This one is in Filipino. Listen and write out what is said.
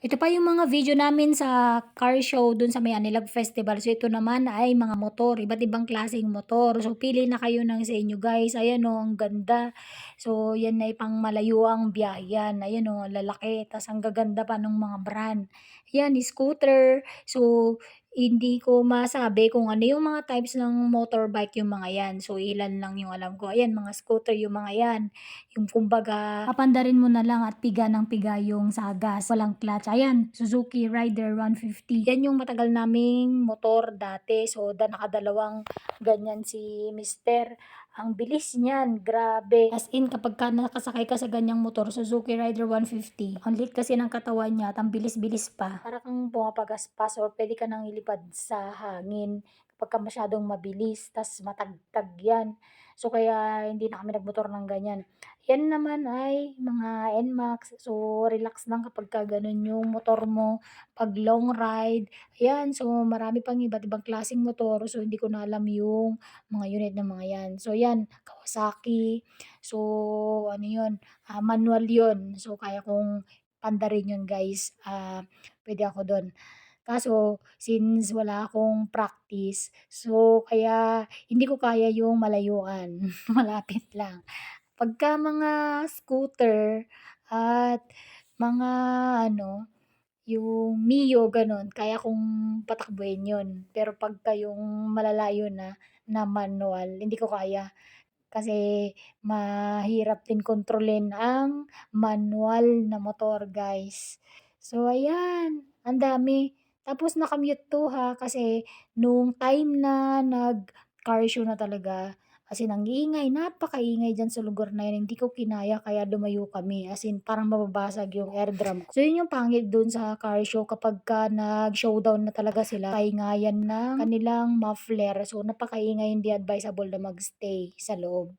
Ito pa yung mga video namin sa car show dun sa may Anilag Festival. So ito naman ay mga motor, iba't ibang klaseng motor. So pili na kayo ng sa inyo guys. Ayan o, ang ganda. So yan ay pang malayuang biyahe yan. Ayan o, lalaki. Tapos ang gaganda pa ng mga brand. Yan, scooter. So hindi ko masabi kung ano yung mga types ng motorbike yung mga yan. So ilan lang yung alam ko. Ayan, mga scooter yung mga yan. Yung kumbaga, papandarin mo na lang at piga ng piga yung sa gas. Walang clutch. Ayan, Suzuki Rider 150. Yan yung matagal naming motor dati. So da nakadalawang ganyan si Mister. Ang bilis niyan, grabe. As in, kapag ka nakasakay ka sa ganyang motor, Suzuki Rider 150, ang lit kasi ng katawan niya at ang bilis-bilis pa. Para kang pumapagaspas or pwede ka nang ilipad sa hangin kapag ka masyadong mabilis, tas matagtag yan. So, kaya hindi na kami nagmotor ng ganyan. Yan naman ay mga NMAX. So, relax lang kapag ka ganun yung motor mo. Pag long ride, ayan. So, marami pang iba't ibang klaseng motor. So, hindi ko na alam yung mga unit ng mga yan. So, yan, Kawasaki. So, ano yun, ah, manual yun. So, kaya kong pandarin yun guys. Ah, pwede ako doon. Kaso, since wala akong practice, so kaya hindi ko kaya yung malayuan. Malapit lang. Pagka mga scooter at mga ano, yung Mio gano'n, kaya kong patakbuhin 'yun. Pero pagka yung malalayo na, na manual, hindi ko kaya. Kasi mahirap din kontrolin ang manual na motor, guys. So ayan, ang dami. Tapos naka-mute 'to ha, kasi nung time na nag-car show na talaga, as in iingay, napakaingay diyan sa lugar na 'yan, hindi ko kinaya kaya lumayo kami. As in parang mababasag yung eardrum ko. So yun yung pangit dun sa car show kapagka nag-showdown na talaga sila, kaingayan ng kanilang muffler. So napakaingay, hindi advisable na mag-stay sa loob.